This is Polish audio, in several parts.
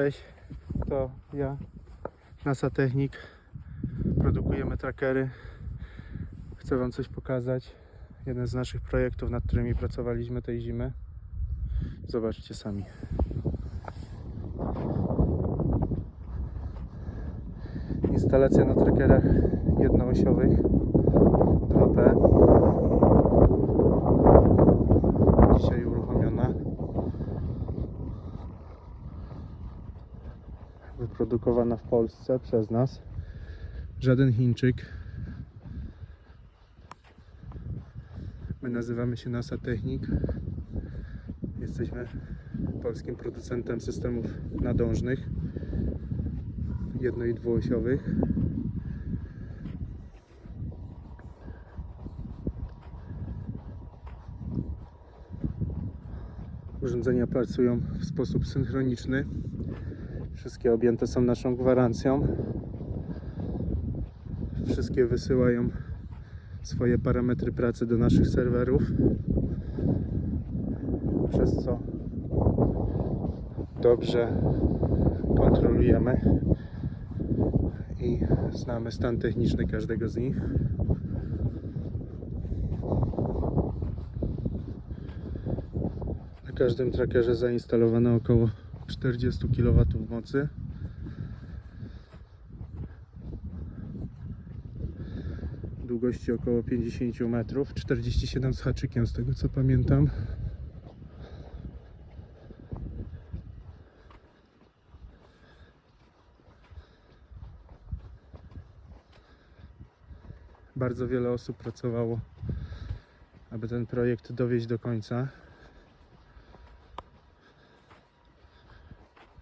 Cześć, to ja, NASA Technik. Produkujemy trackery. Chcę Wam coś pokazać. Jeden z naszych projektów, nad którymi pracowaliśmy tej zimy. Zobaczcie sami. Instalacja na trackerach jednoosiowych 2P. Wyprodukowana w Polsce przez nas. Żaden Chińczyk. My nazywamy się NASA Technik. Jesteśmy polskim producentem systemów nadążnych, jedno- i dwuosiowych. Urządzenia pracują w sposób synchroniczny. Wszystkie objęte są naszą gwarancją. Wszystkie wysyłają swoje parametry pracy do naszych serwerów. Przez co dobrze kontrolujemy i znamy stan techniczny każdego z nich. Na każdym trackerze zainstalowano około 40 kW mocy. Długości około 50 metrów, 47 z haczykiem z tego co pamiętam. Bardzo wiele osób pracowało, aby ten projekt dowieść do końca.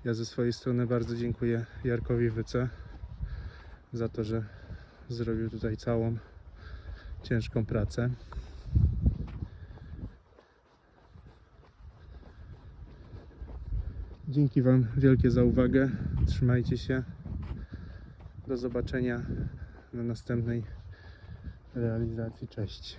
Ja ze swojej strony bardzo dziękuję Jarkowi Wyce za to, że zrobił tutaj całą ciężką pracę. Dzięki Wam wielkie za uwagę. Trzymajcie się. Do zobaczenia na następnej realizacji. Cześć.